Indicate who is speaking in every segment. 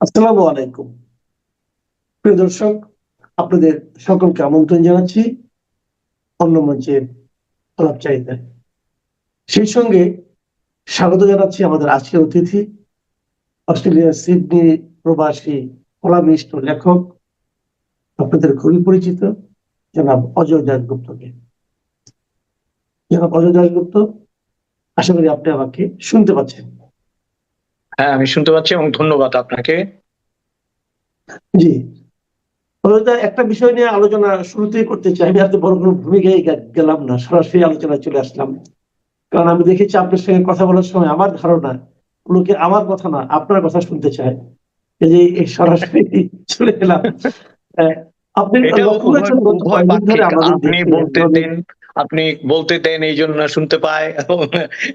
Speaker 1: আসসালামু আলাইকুম। প্রিয় দর্শক, আপনাদের সকলকে আমন্ত্রণ জানাচ্ছি অন্য মঞ্চের আলাপচারিতায় সেই সঙ্গে স্বাগত জানাচ্ছি আমাদের আজকের অতিথি, অস্ট্রেলিয়ার সিডনি প্রবাসী কলামিস্ট ও লেখক, আপনাদের খুবই পরিচিত, জনাব অজয় দাসগুপ্তকে জনাব অজয় দাসগুপ্ত আশা করি আপনি আমাকে শুনতে পাচ্ছেন।
Speaker 2: হ্যাঁ আমি শুনতে পাচ্ছি এবং ধন্যবাদ আপনাকে।
Speaker 1: জি। একটা বিষয় নিয়ে আলোচনা শুরুতেই করতে চাই। আমি এত বড় কোনো ভূমিকায় গেলাম না সরাসরি আলোচনায় চলে আসলাম। কারণ আমি দেখেছি আপনার সঙ্গে কথা বলার সময় আমার ধারণা লোকে আমার কথা না আপনার কথা শুনতে চায়। এই যে এই সরাসরি চলে গেলাম আপনি
Speaker 2: বলতে দেন আপনি বলতে দেন এই জন্য শুনতে পায়।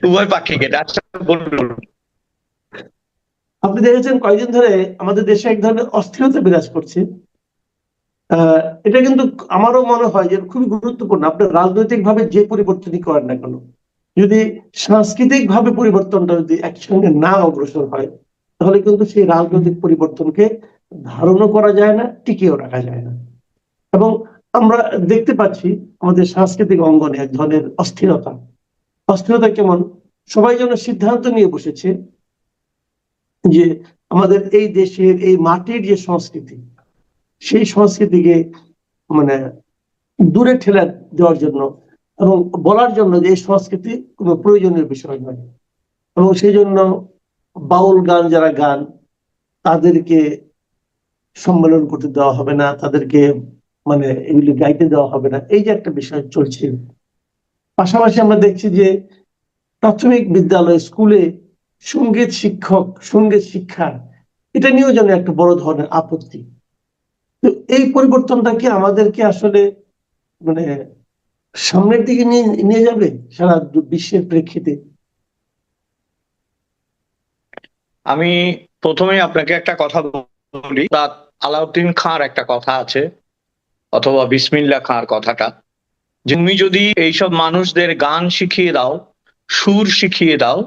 Speaker 2: উভয় এটা। আচ্ছা বলুন।
Speaker 1: আপনি দেখেছেন কয়েকদিন ধরে আমাদের দেশে এক ধরনের অস্থিরতা বিরাজ করছে। এটা কিন্তু আমারও মনে হয় যে খুবই গুরুত্বপূর্ণ। আপনি রাজনৈতিক ভাবে যে পরিবর্তনই করেন না কেন, যদি সাংস্কৃতিক ভাবে পরিবর্তনটা যদি একসঙ্গে না অগ্রসর হয়, তাহলে কিন্তু সেই রাজনৈতিক পরিবর্তনকে ধারণও করা যায় না, টিকিয়েও রাখা যায় না। এবং আমরা দেখতে পাচ্ছি আমাদের সাংস্কৃতিক অঙ্গনে এক ধরনের অস্থিরতা। অস্থিরতা কেমন? সবাই যেন সিদ্ধান্ত নিয়ে বসেছে যে আমাদের এই দেশের এই মাটির যে সংস্কৃতি, সেই সংস্কৃতিকে মানে দূরে ঠেলে দেওয়ার জন্য এবং বলার জন্য যে এই সংস্কৃতি কোনো প্রয়োজনীয় বিষয় নয়। এবং সেই জন্য বাউল গান যারা গান, তাদেরকে সম্মেলন করতে দেওয়া হবে না, তাদেরকে মানে এগুলি গাইতে দেওয়া হবে না। এই যে একটা বিষয় চলছে। পাশাপাশি আমরা দেখছি যে প্রাথমিক বিদ্যালয়, স্কুলে সংগীত শিক্ষক, সংগীত শিক্ষা এটা নিয়েও যেন একটা বড় ধরনের আপত্তি। তো এই পরিবর্তনটা কি আমাদেরকে আসলে মানে সামনের দিকে নিয়ে নিয়ে যাবে সারা বিশ্বের প্রেক্ষিতে?
Speaker 2: আমি প্রথমে আপনাকে একটা কথা বলি। আলাউদ্দিন খাঁর একটা কথা আছে, অথবা বিসমিল্লা খাঁর কথাটা। তুমি যদি এইসব মানুষদের গান শিখিয়ে দাও, সুর শিখিয়ে দাও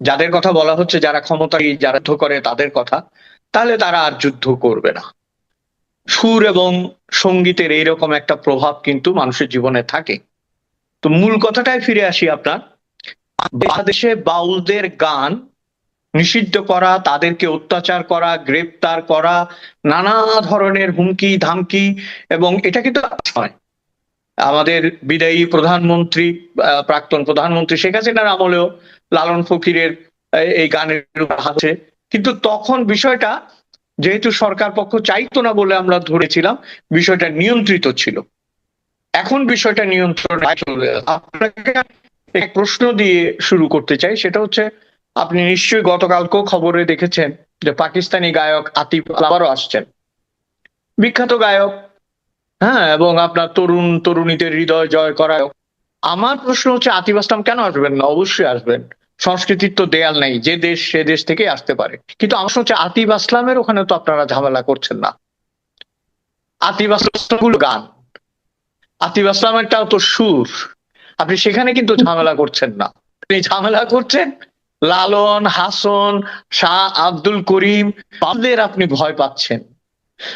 Speaker 2: যাদের কথা বলা হচ্ছে, যারা ক্ষমতায় যারা যুদ্ধ করে তাদের কথা, তাহলে তারা আর যুদ্ধ করবে না। সুর এবং সঙ্গীতের এইরকম একটা প্রভাব কিন্তু মানুষের জীবনে থাকে। তো মূল কথাটাই ফিরে আসি আপনার। বাংলাদেশে বাউলদের গান নিষিদ্ধ করা, তাদেরকে অত্যাচার করা, গ্রেপ্তার করা, নানা ধরনের হুমকি, ধামকি এবং এটা কিন্তু নয়। আমাদের বিদায়ী প্রধানমন্ত্রী প্রাক্তন প্রধানমন্ত্রী শেখ হাসিনার আমলেও লালন ফকিরের এই গানের হাত। কিন্তু তখন বিষয়টা, যেহেতু সরকার পক্ষ চাইতো না বলে আমরা ধরেছিলাম, বিষয়টা নিয়ন্ত্রিত ছিল। এখন বিষয়টা নিয়ন্ত্রণ চলে আপনাকে এক প্রশ্ন দিয়ে শুরু করতে চাই, সেটা হচ্ছে, আপনি নিশ্চয়ই গতকালকেও খবরে দেখেছেন যে পাকিস্তানি গায়ক আতিফ আবারও আসছেন। বিখ্যাত গায়ক হ্যাঁ এবং আপনার তরুণ, তরুণীদের হৃদয় জয় করা আমার প্রশ্ন হচ্ছে, আতিফ আসলাম কেন আসবেন না? অবশ্যই আসবেন। সংস্কৃতির তো দেয়াল নেই, যে দেশ সে দেশ থেকে আসতে পারে। কিন্তু আমার হচ্ছে, আতিফ আসলামের ওখানে তো আপনারা ঝামেলা করছেন না। আতিফ আসলামগুলো গান। আতিফ আসলামেরটাও তো সুর। আপনি সেখানে কিন্তু ঝামেলা করছেন না। আপনি ঝামেলা করছেন, লালন, হাসন, শাহ আব্দুল করিম, বাউলদের আপনি ভয় পাচ্ছেন।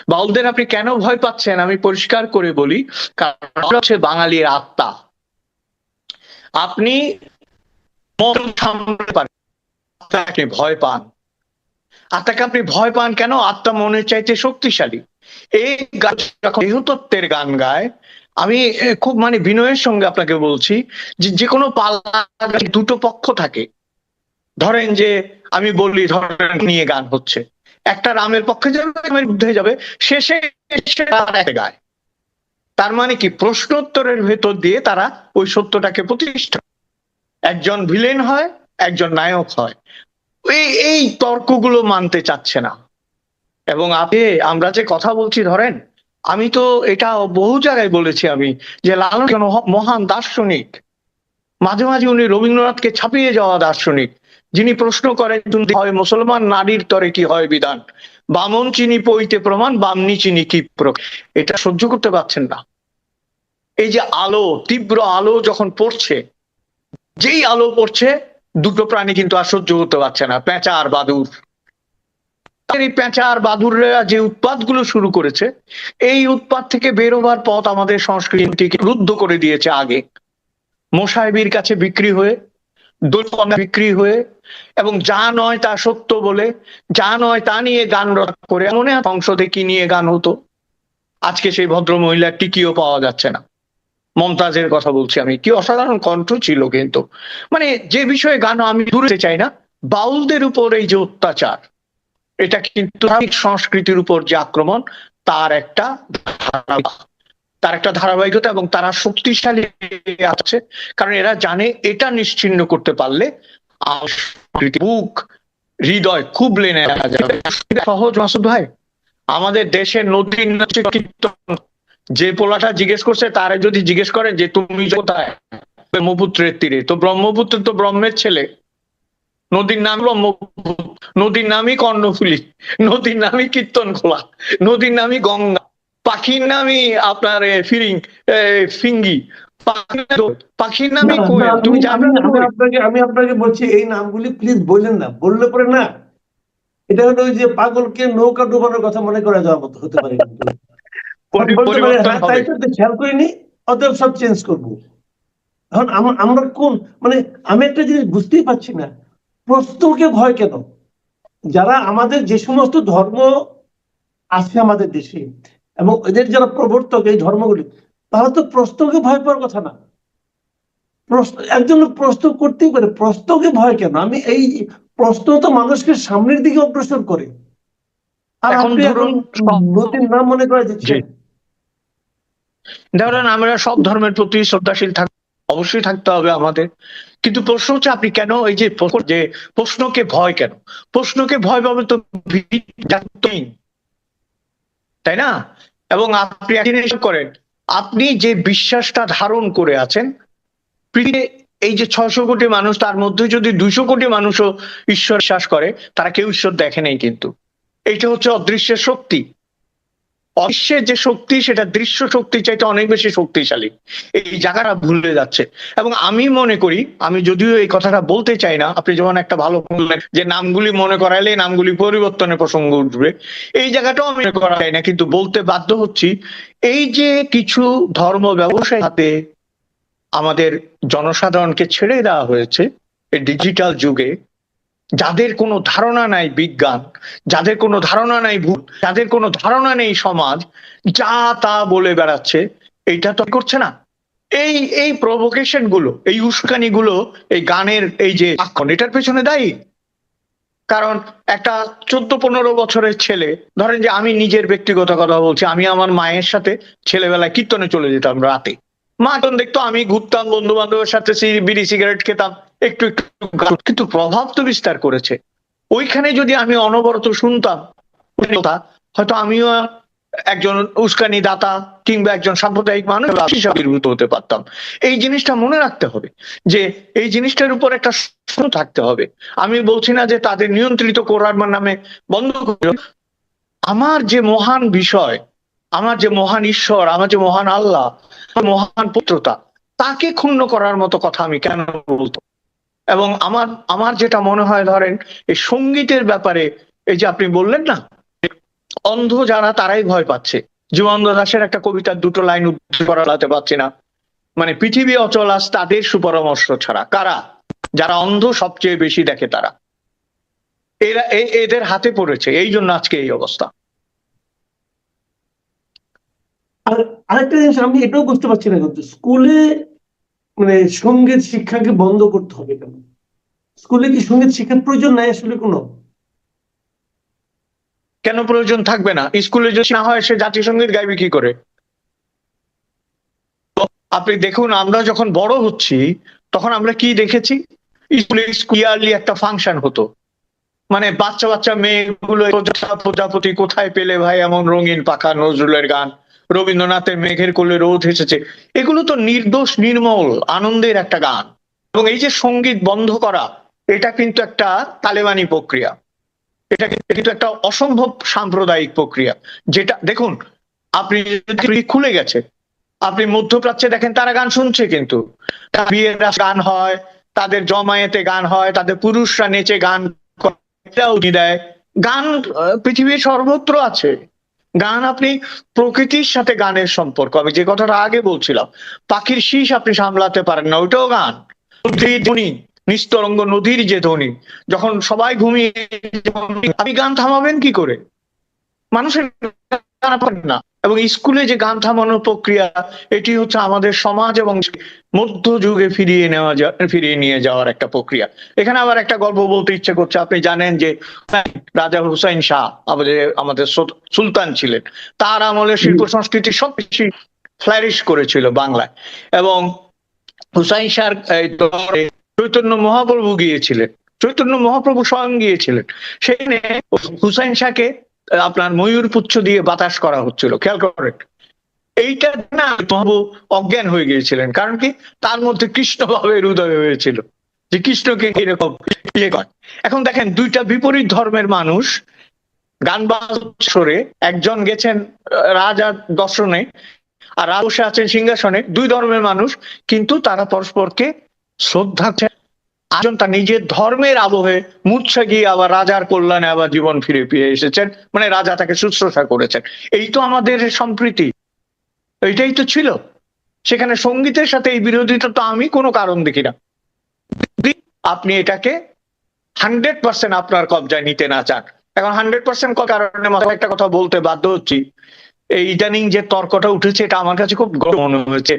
Speaker 2: বাউলদের আপনি কেন ভয় পাচ্ছেন? আমি পরিষ্কার করে বলি, কারণ হচ্ছে বাঙালির আত্মা। আপনি আত্মাকে ভয় পান। আত্মাকে আপনি ভয় পান কেন? আত্মা মনের চাইতে শক্তিশালী। এই গান গান গায়, আমি খুব মানে বিনয়ের সঙ্গে আপনাকে বলছি যে যে কোনো পাল্লা দুটো পক্ষ থাকে। ধরেন যে আমি বললি ধরেন নিয়ে গান হচ্ছে। একটা রামের পক্ষে যাবে রামের বিরুদ্ধে যাবে। শেষে গায়। তার মানে কি? প্রশ্নোত্তরের ভেতর দিয়ে তারা ওই সত্যটাকে প্রতিষ্ঠা একজন ভিলেন হয়, একজন নায়ক হয়। এই এই তর্কগুলো মানতে চাচ্ছে না। এবং আপনি, আমরা যে কথা বলছি, ধরেন, আমি তো এটা বহু জায়গায় বলেছি আমি, যে লালন মহান দার্শনিক। মাঝে মাঝে উনি রবীন্দ্রনাথকে ছাপিয়ে যাওয়া দার্শনিক। যিনি প্রশ্ন করেন হয় মুসলমান, নারীর তরে কি হয় বিধান? বামন চিনি পইতে প্রমাণ, বামনি চিনি কি এটা সহ্য করতে পারছেন না। এই যে আলো, তীব্র আলো যখন পড়ছে, যেই আলো পড়ছে, দুটো প্রাণী কিন্তু আর সহ্য করতে পারছে না পেঁচা আর বাদুর। এই পেঁচা আর বাদুররা যে উৎপাতগুলো শুরু করেছে, এই উৎপাত থেকে বেরোবার পথ আমাদের সংস্কৃতিকে রুদ্ধ করে দিয়েছে আগে। মোসাহেবির কাছে বিক্রি হয়ে দোলপনা বিক্রি হয়ে, এবং যা নয় তা সত্য বলে, যা নয় তা নিয়ে গান রচনা করে মনে সংসদে কি নিয়ে গান হতো? আজকে সেই ভদ্র মহিলার টিকিও পাওয়া যাচ্ছে না। মমতাজের কথা বলছি আমি। কি অসাধারণ কণ্ঠ ছিল কিন্তু। মানে যে বিষয়ে গান আমি দূরে চাই না, বাউলদের উপর এই যে অত্যাচার, এটা কিন্তু সংস্কৃতির উপর যে আক্রমণ, তার একটা তার একটা ধারাবাহিকতা এবং তারা শক্তিশালী আছে। কারণ এরা জানে এটা নিশ্চিন্ন করতে পারলে বুক, হৃদয় খুব লেনে সহজ মাসুদ ভাই, আমাদের দেশের কীর্তন যে পোলাটা জিজ্ঞেস করছে তারে যদি জিজ্ঞেস করেন যে তুমি কোথায়? ব্রহ্মপুত্রের তীরে। তো ব্রহ্মপুত্র তো ব্রহ্মের ছেলে। নদীর নাম নদীর নামই কর্ণফুলী। নদীর নামই কীর্তন খোলা নদীর নামই গঙ্গা। পাখির নামই আপনার ফিরিং ফিঙ্গি। পাখির নাম- নামই কোয়েল তুমি
Speaker 1: আপনাকে আমি আপনাকে বলছি এই নামগুলি প্লিজ বললেন না। বললে পরে না এটা হলো ওই যে পাগলকে নৌকা ডুবানোর কথা মনে করা যাওয়ার মতো হতে পারে খেয়াল করিনি অতএব সব চেঞ্জ করব। এখন আমরা কোন মানে আমি একটা জিনিস বুঝতেই পারছি না প্রশ্নকে ভয় কেন? যারা আমাদের যে সমস্ত ধর্ম আছে আমাদের দেশে এবং এদের যারা প্রবর্তক এই ধর্মগুলি তারা তো প্রশ্নকে ভয় পাওয়ার কথা না। প্রশ্ন একজন লোক প্রশ্ন করতেই পারে প্রশ্নকে ভয় কেন? আমি এই প্রশ্ন তো মানুষকে সামনের দিকে অগ্রসর করে। আর আপনি এখন নদীর নাম মনে করে দিচ্ছেন
Speaker 2: ধরেন আমরা সব ধর্মের প্রতি শ্রদ্ধাশীল থাক অবশ্যই থাকতে হবে আমাদের। কিন্তু প্রশ্ন হচ্ছে, আপনি কেন এই যে যে প্রশ্নকে ভয় কেন? প্রশ্নকে ভয় পাবে তো তাই না? এবং আপনি করেন, আপনি যে বিশ্বাসটা ধারণ করে আছেন, পৃথিবীতে এই যে ছশো কোটি মানুষ, তার মধ্যে যদি দুইশো কোটি মানুষও ঈশ্বর বিশ্বাস করে, তারা কেউ ঈশ্বর দেখে নেই কিন্তু। এইটা হচ্ছে অদৃশ্যের শক্তি। অদৃশ্যের যে শক্তি, সেটা দৃশ্য শক্তি চাইতে অনেক বেশি শক্তিশালী। এই জায়গাটা ভুলে যাচ্ছে। এবং আমি মনে করি, আমি যদিও এই কথাটা বলতে চাই না, আপনি যেমন একটা ভালো বললেন যে নামগুলি মনে করাইলে নামগুলি পরিবর্তনের প্রসঙ্গ উঠবে, এই জায়গাটাও আমি করা চাই না কিন্তু বলতে বাধ্য হচ্ছি, এই যে কিছু ধর্ম ব্যবসায় হাতে আমাদের জনসাধারণকে ছেড়ে দেওয়া হয়েছে ডিজিটাল যুগে যাদের কোনো ধারণা নাই বিজ্ঞান, যাদের কোনো ধারণা নাই ভূত, যাদের কোনো ধারণা নেই সমাজ, যা তা বলে বেড়াচ্ছে, এইটা তো করছে না। এই এই প্রভোকেশনগুলো, এই উস্কানি গুলো, এই গানের এই যে আক্ষণ এটার পেছনে দায়ী। কারণ একটা চোদ্দ পনেরো বছরের ছেলে, ধরেন যে আমি নিজের ব্যক্তিগত কথা বলছি, আমি আমার মায়ের সাথে ছেলেবেলায় কীর্তনে চলে যেতাম রাতে। মা তখন দেখতো আমি ঘুরতাম বন্ধু বান্ধবের সাথে বিড়ি সিগারেট খেতাম একটু একটু কিন্তু প্রভাব তো বিস্তার করেছে। ওইখানে যদি আমি অনবরত শুনতাম হয়তো আমিও একজন উস্কানি দাতা কিংবা একজন সাম্প্রদায়িক মানুষ আবির্ভূত হতে পারতাম। এই জিনিসটা মনে রাখতে হবে যে, এই জিনিসটার উপর একটা থাকতে হবে। আমি বলছি না যে তাদের নিয়ন্ত্রিত করার নামে বন্ধ করে আমার যে মহান বিষয়, আমার যে মহান ঈশ্বর, আমার যে মহান আল্লাহ মহান পুত্রতা তাকে ক্ষুণ্ণ করার মতো কথা আমি কেন বলতো এবং আমার আমার যেটা মনে হয় ধরেন, এই সঙ্গীতের ব্যাপারে, এই যে আপনি বললেন না অন্ধ যারা তারাই ভয় পাচ্ছে। জীবন দাসের একটা কবিতার দুটো লাইন উদ্ধৃত করাতে পারছি না। মানে পৃথিবী অচল, আজ তাদের সুপরামর্শ ছাড়া। কারা? যারা অন্ধ সবচেয়ে বেশি দেখে তারা। এরা এদের হাতে পড়েছে। এই জন্য আজকে এই অবস্থা।
Speaker 1: আর আরেকটা জিনিস, আমি এটাও বুঝতে পারছি না কিন্তু, স্কুলে মানে সংগীত শিক্ষাকে বন্ধ করতে হবে কেন? স্কুলে কি সংগীত শিক্ষার প্রয়োজন নাই আসলে কোনো?
Speaker 2: কেন প্রয়োজন থাকবে না? স্কুলে যদি না হয় সে জাতীয় সংগীত গাইবে কি করে? আপনি দেখুন, আমরা যখন বড় হচ্ছি, তখন আমরা কি দেখেছি? স্কুলে ইয়ারলি একটা ফাংশন হতো। মানে বাচ্চা বাচ্চা মেয়েগুলো প্রজাপতি কোথায় পেলে ভাই? এমন রঙিন পাখা নজরুলের গান। রবীন্দ্রনাথের মেঘের কোলে রোদ এসেছে। এগুলো তো নির্দোষ, নির্মল, আনন্দের একটা গান। এবং এই যে সংগীত বন্ধ করা, এটা কিন্তু একটা তালেবানি প্রক্রিয়া। এটা কিন্তু একটা অসম্ভব সাম্প্রদায়িক প্রক্রিয়া। যেটা, দেখুন, আপনি যদি খুলে গেছে, আপনি মধ্যপ্রাচ্যে দেখেন, তারা গান শুনছে কিন্তু। বিয়ের গান হয়, তাদের জমায়েতে গান হয়, তাদের পুরুষরা নেচে গান দেয়। গান পৃথিবীর সর্বত্র আছে। গান আপনি প্রকৃতির সাথে গানের সম্পর্ক, আমি যে কথাটা আগে বলছিলাম, পাখির শীষ আপনি সামলাতে পারেন না, ওইটাও গান। ধ্বনি নিস্তরঙ্গ নদীর যে ধ্বনি, যখন সবাই ঘুমিয়ে আপনি গান থামাবেন কি করে? মানুষের না। এবং স্কুলে যে গান থামানোর প্রক্রিয়া, এটি হচ্ছে আমাদের সমাজ এবং মধ্যযুগে ফিরিয়ে নেওয়া ফিরিয়ে নিয়ে যাওয়ার একটা প্রক্রিয়া। এখানে আবার একটা গল্প বলতে ইচ্ছে করছে। আপনি জানেন যে, রাজা হুসাইন শাহ আমাদের আমাদের সুলতান ছিলেন। তার আমলে শিল্প সংস্কৃতি সব বেশি ফ্লারিশ করেছিল বাংলায়। এবং হুসাইন শাহ চৈতন্য মহাপ্রভু গিয়েছিলেন। চৈতন্য মহাপ্রভু স্বয়ং গিয়েছিলেন। সেখানে হুসাইন শাহকে, আপনার ময়ূর পুচ্ছ দিয়ে বাতাস করা হচ্ছিল। খেয়াল করেন। এইটা না মহাপ্রভু অজ্ঞান হয়ে গিয়েছিলেন। কারণ কি? তার মধ্যে কৃষ্ণ ভাবের উদয় হয়েছিল। যে কৃষ্ণকে এরকম ইয়ে করে। এখন দেখেন, দুইটা বিপরীত ধর্মের মানুষ গান বাজরে একজন গেছেন রাজার দর্শনে আর রাজা বসে আছেন সিংহাসনে। দুই ধর্মের মানুষ, কিন্তু তারা পরস্পরকে শ্রদ্ধা। একজন তার নিজের ধর্মের আবহে মূর্ছা গিয়ে আবার রাজার কল্যাণে আবার জীবন ফিরে ফিরে এসেছেন। মানে রাজা তাকে শুশ্রূষা করেছেন। এই তো আমাদের সম্প্রীতি। এইটাই তো ছিল। সেখানে সঙ্গীতের সাথে এই বিরোধিতা তো আমি কোনো কারণ দেখি না। আপনি এটাকে হান্ড্রেড পার্সেন্ট আপনার কবজায় নিতে না চান এখন হান্ড্রেড পার্সেন্ট কারণে মাথায় একটা কথা বলতে বাধ্য হচ্ছি। এই ইদানিং যে তর্কটা উঠেছে এটা আমার কাছে খুব গরম মনে হয়েছে।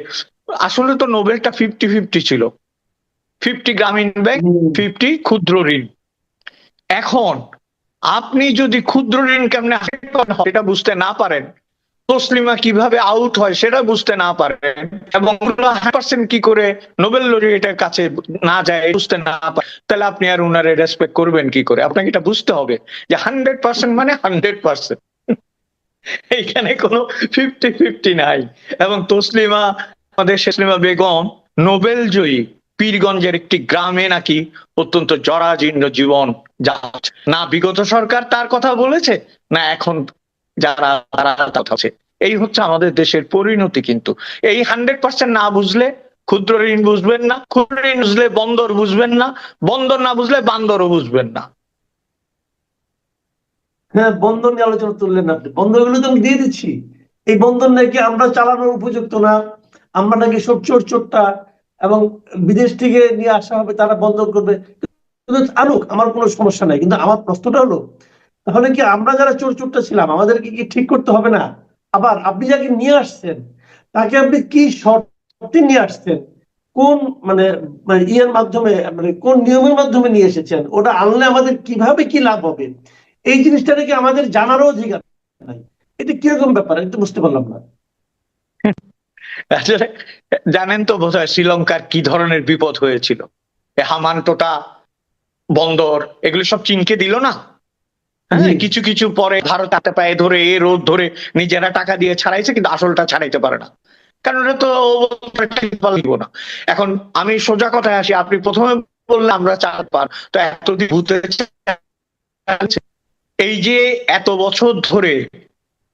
Speaker 2: আসলে তো নোবেলটা ফিফটি ফিফটি ছিল। ফিফটি গ্রামীণ ব্যাংক ফিফটি ক্ষুদ্র ঋণ। এখন আপনি যদি ক্ষুদ্র ঋণ কেমনে সেটা বুঝতে না পারেন তসলিমা কীভাবে আউট হয় সেটা বুঝতে না পারেন এবং পার্সেন্ট কি করে নোবেল লরিয়েটের কাছে না যায় বুঝতে না পারে। তাহলে আপনি আর উনারে রেসপেক্ট করবেন কি করে? আপনাকে এটা বুঝতে হবে যে হান্ড্রেড পার্সেন্ট মানে হান্ড্রেড পার্সেন্ট এইখানে কোনো ফিফটি ফিফটি নাই। এবং তসলিমা, আমাদের তসলিমা বেগম নোবেল জয়ী। পীরগঞ্জের একটি গ্রামে নাকি অত্যন্ত জরাজীর্ণ জীবন যাচ্ছে। না বিগত সরকার তার কথা বলেছে, না এখন যারা, তারা কথা। এই হচ্ছে আমাদের দেশের পরিণতি কিন্তু। এই হান্ড্রেড পার্সেন্ট না বুঝলে ক্ষুদ্র ঋণ বুঝবেন না, ক্ষুদ্র ঋণ বুঝলে বন্দর বুঝবেন না, বন্দর না বুঝলে বান্দরও বুঝবেন না।
Speaker 1: হ্যাঁ বন্ধন নিয়ে আলোচনা তুললেন আপনি। বন্ধনগুলো তো আমি দিয়ে দিচ্ছি। এই বন্ধন নাকি আমরা চালানোর উপযুক্ত না, আমরা নাকি সব চোর চোরটা এবং বিদেশ থেকে নিয়ে আসা হবে, তারা বন্ধন করবে। আনুক, আমার কোনো সমস্যা নাই। কিন্তু আমার প্রশ্নটা হলো, তাহলে কি আমরা যারা চোর চোরটা ছিলাম, আমাদেরকে কি ঠিক করতে হবে না? আবার আপনি যাকে নিয়ে আসছেন, তাকে আপনি কি শর্তে নিয়ে আসছেন? কোন মানে মানে ইয়ের মাধ্যমে মানে কোন নিয়মের মাধ্যমে নিয়ে এসেছেন? ওটা আনলে আমাদের কীভাবে কি লাভ হবে? এই জিনিসটা নাকি আমাদের জানারও অধিকার নাই। এটা কীরকম ব্যাপার? এটা বুঝতে পারলাম না।
Speaker 2: আসলে জানেন তো বোধহয় শ্রীলঙ্কার কি ধরনের বিপদ হয়েছিল? হামানটোটা, বন্দর, এগুলো সব চীনকে দিল না? হ্যাঁ কিছু কিছু পরে ভারত হাতে পায়ে ধরে এ রোদ ধরে নিজেরা টাকা দিয়ে ছাড়াইছে, কিন্তু আসলটা ছাড়াইতে পারে না। কারণ এটা তো না। এখন আমি সোজা কথায় আসি, আপনি প্রথমে বললেন আমরা চার পার। তো এতদিন ভূতে এই যে এত বছর ধরে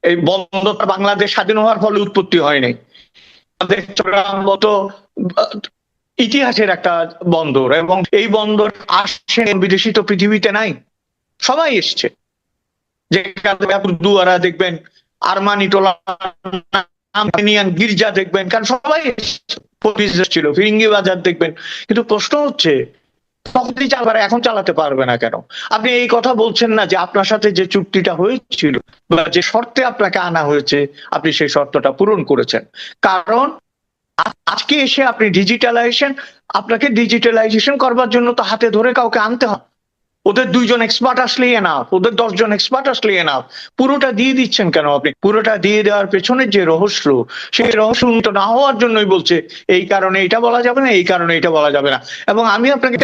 Speaker 2: এই বন্দরটা বাংলাদেশ স্বাধীন হওয়ার ফলে উৎপত্তি হয়নি। আমাদের মতো ইতিহাসের একটা বন্দর, এবং এই বন্দর আসছে, বিদেশি তো পৃথিবীতে নাই, সবাই এসছে। যেখানে আপনি দুয়ারা দেখবেন, আরমানি টোলা গির্জা দেখবেন, কারণ সবাই ছিল ফিরিঙ্গি বাজার দেখবেন। কিন্তু প্রশ্ন হচ্ছে এখন চালাতে পারবে না কেন? আপনি এই কথা বলছেন না যে আপনার সাথে যে চুক্তিটা হয়েছিল, বা যে শর্তে আপনাকে আনা হয়েছে, আপনি সেই শর্তটা পূরণ করেছেন। কারণ আজকে এসে আপনি ডিজিটালাইজেশন আপনাকে ডিজিটালাইজেশন করবার জন্য তো হাতে ধরে কাউকে আনতে হয়। ওদের দুইজন এক্সপার্ট আসলেই এনাফ ওদের দশজন এক্সপার্ট আসলেই এনাফ পুরোটা দিয়ে দিচ্ছেন কেন আপনি? পুরোটা দিয়ে দেওয়ার পেছনের যে রহস্য সেই রহস্য উন্নত না হওয়ার জন্যই বলছে এই কারণে এটা বলা যাবে না এই কারণে এটা বলা যাবে না। এবং আমি আপনাকে।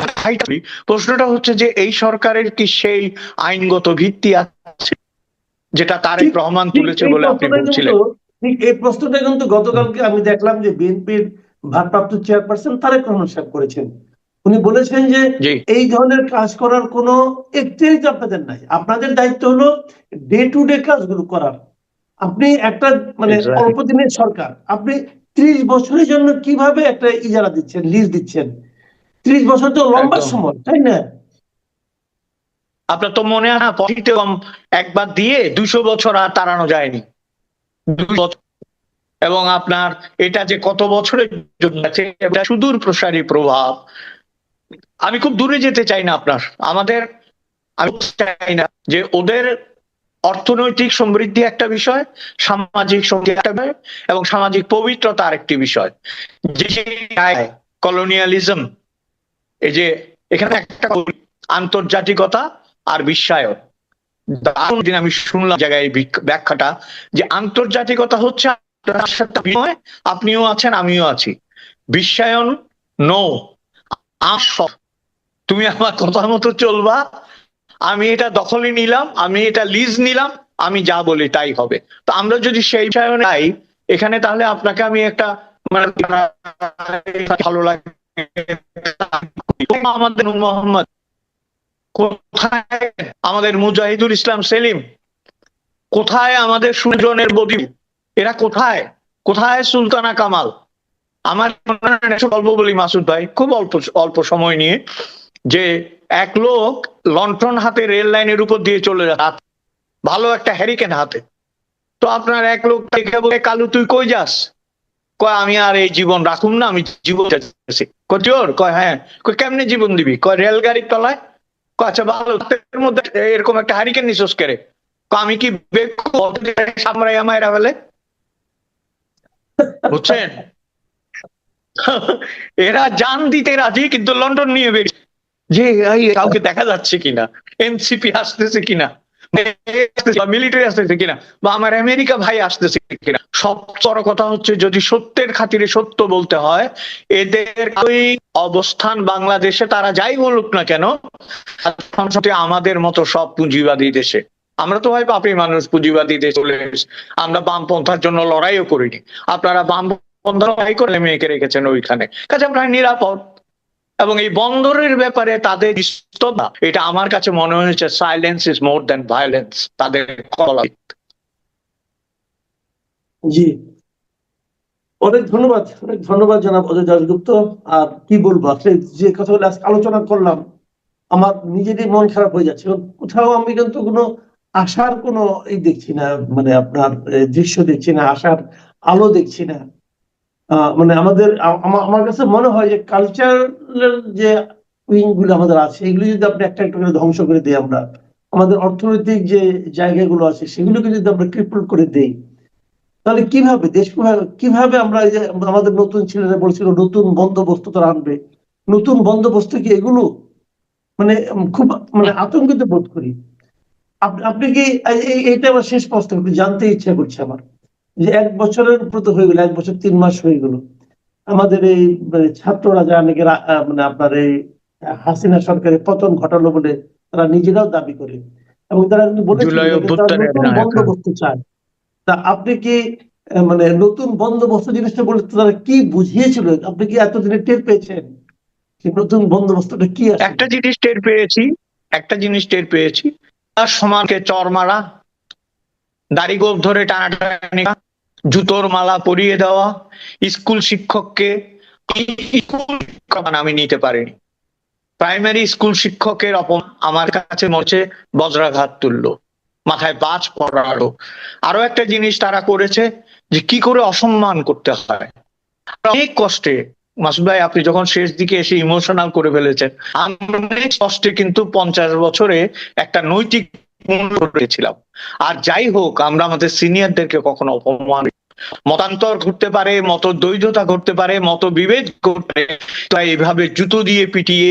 Speaker 2: প্রশ্নটা হচ্ছে যে এই সরকারের কি সেই আইনগত ভিত্তি আছে যেটা তারেক রহমান তুলেছে বলে আপনি বলছিলেন?
Speaker 1: এই প্রশ্নটা কিন্তু গতকালকে আমি দেখলাম যে বিএনপির ভারপ্রাপ্ত চেয়ারপারসন তারেক রহমান সাহেব করেছেন। উনি বলেছেন যে এই ধরনের কাজ করার কোনো তো আপনাদের নাই। আপনাদের দায়িত্ব হলো ডে টু ডে কাজগুলো করার। আপনি একটা মানে অল্প দিনের সরকার আপনি ত্রিশ বছরের জন্য কীভাবে একটা ইজারা দিচ্ছেন লিজ দিচ্ছেন? ত্রিশ বছর তো লম্বা সময় তাই না?
Speaker 2: আপনার তো মনে হয় না একবার দিয়ে দুশো বছর আর তাড়ানো যায়নি। এবং আপনার এটা যে কত বছরের জন্য আছে এটা সুদূর প্রসারী প্রভাব। আমি খুব দূরে যেতে চাই না আপনার। আমাদের, আমি চাই না যে ওদের অর্থনৈতিক সমৃদ্ধি একটা বিষয়, সামাজিক এবং সামাজিক পবিত্রতা আরেকটি বিষয়। কলোনিয়ালিজম এই যে এখানে একটা আন্তর্জাতিকতা আর বিশ্বায়ন। দারুণ দিন আমি শুনলাম জায়গায় ব্যাখ্যাটা যে আন্তর্জাতিকতা হচ্ছে আপনিও আছেন, আমিও আছি। বিশ্বায়ন নো আস তুমি আমার কথা মতো চলবা। আমি এটা দখলে নিলাম, আমি এটা লিজ নিলাম, আমি যা বলি তাই হবে। তো আমরা যদি সেই নাই এখানে তাহলে আপনাকে আমি একটা মানে ভালো লাগে। আমাদের মোহাম্মদ, কোথায় আমাদের মুজাহিদুল ইসলাম সেলিম? কোথায় আমাদের সুজনের বদি এরা কোথায়? কোথায় সুলতানা কামাল? আমার গল্প বলি, মাসুদ ভাই, খুব অল্প অল্প সময় নিয়ে যে এক লোক লন্ঠন হাতে রেল লাইনের উপর দিয়ে চলে যাচ্ছে ভালো একটা হ্যারিকেন হাতে। তো আপনার এক লোক দেখে বলে, কালু, তুই কই যাস? কয়, আমি আর এই জীবন রাখুম না, আমি জীবন যাচ্ছি। কয় কয় হ্যাঁ। কয়, কেমনে জীবন দিবি? কয়, রেলগাড়ির তলায়? কয় আচ্ছা ভালো মধ্যে এরকম একটা হ্যারিকেন নিচোস করে আমি কি বেগ সামরাই ফেলে বুঝছেন? এরা জান দিতে রাজি, কিন্তু লন্ডন নিয়ে বেরিয়ে যে কাউকে দেখা যাচ্ছে কিনা? এনসিপি আসতেছে কিনা? মিলিটারি আসতেছে কিনা? বা আমার আমেরিকা ভাই আসতেছে কিনা? সব বড় কথা হচ্ছে, যদি সত্যের খাতিরে সত্য বলতে হয়, এদের ওই অবস্থান বাংলাদেশে, তারা যাই বলুক না কেন আমাদের মতো সব পুঁজিবাদী দেশে। আমরা তো ভাই পাপি মানুষ, পুঁজিবাদী দেশে চলে। আমরা বামপন্থার জন্য লড়াইও করিনি। আপনারা বামপন্থা লড়াই করে মেয়েকে রেখেছেন ওইখানে। কাজে আমরা নিরাপদ। এবং এই বন্দরের ব্যাপারে তাদের ইস্ততা এটা আমার কাছে মনে হয়েছে silence is more than violence তাদের কলা
Speaker 1: জি। অনেক ধন্যবাদ অনেক ধন্যবাদ জনাব অজয় দাসগুপ্ত আর কি বলব আসলে যে কথাগুলো আজকে আলোচনা করলাম, আমার নিজেরই মন খারাপ হয়ে যাচ্ছে। কোথাও আমি কিন্তু কোনো আশার কোনো এই দেখছি না মানে আপনার দৃশ্য দেখছি না, আশার আলো দেখছি না। মানে আমাদের আমার কাছে মনে হয় যে কালচারাল যে উইংগুলো আমাদের আছে, এগুলো যদি আপনি একটা একটা করে ধ্বংস করে দিই আমরা, আমাদের অর্থনৈতিক যে জায়গাগুলো আছে, সেগুলোকে যদি আমরা ক্রিপল করে দেই, তাহলে কীভাবে দেশ কিভাবে- আমরা যে আমাদের নতুন ছেলেরা বলছিল নতুন বন্দোবস্ত তারা আনবে, নতুন বন্দোবস্ত কি এগুলো? মানে খুব মানে আতঙ্কিত বোধ করি। আপনি কি এই- এই- এইটা আমার শেষ প্রশ্ন জানতে ইচ্ছা করছে আমার। যে এক বছরের উপর তো হয়ে গেল এক বছর তিন মাস হয়ে গেল। আমাদের এই মানে ছাত্ররা যা নাকি আহ, মানে আপনার এই হাসিনা সরকারের পতন ঘটালো বলে তারা নিজেরাও দাবি করে। এবং তারা কিন্তু নতুন
Speaker 2: নায়ক।
Speaker 1: বন্দোবস্ত চায়। তা আপনি কি আহ, মানে নতুন বন্দোবস্ত জিনিসটা বলে তারা কি বুঝিয়েছিল? আপনি কি এতদিনে টের পেয়েছেন যে নতুন বন্দোবস্তটা কি
Speaker 2: একটা জিনিস টের পেয়েছি একটা জিনিস টের পেয়েছি। তার সমানকে চর মারা দাড়ি গোপ ধরে করা, জুতোর মালা পরিয়ে দেওয়া স্কুল শিক্ষককে স্কুল আমি নিতে পারিনি। প্রাইমারি স্কুল শিক্ষকের অপমান আমার কাছে মরছে বজ্রাঘাত তুললো মাথায় বাজ পড়ালো। আরও একটা জিনিস তারা করেছে যে কি করে অসম্মান করতে হয়। অনেক কষ্টে মাসুদ ভাই আপনি যখন শেষ দিকে এসে ইমোশনাল করে ফেলেছেন অনেক কষ্টে কিন্তু পঞ্চাশ বছরে একটা নৈতিক মূল্য আর যাই হোক, আমরা আমাদের সিনিয়রদেরকে কখনো অপমান মতান্তর ঘটতে পারে মত দ্বৈধতা ঘটতে পারে মত বিভেদ ঘটতে এভাবে জুতো দিয়ে পিটিয়ে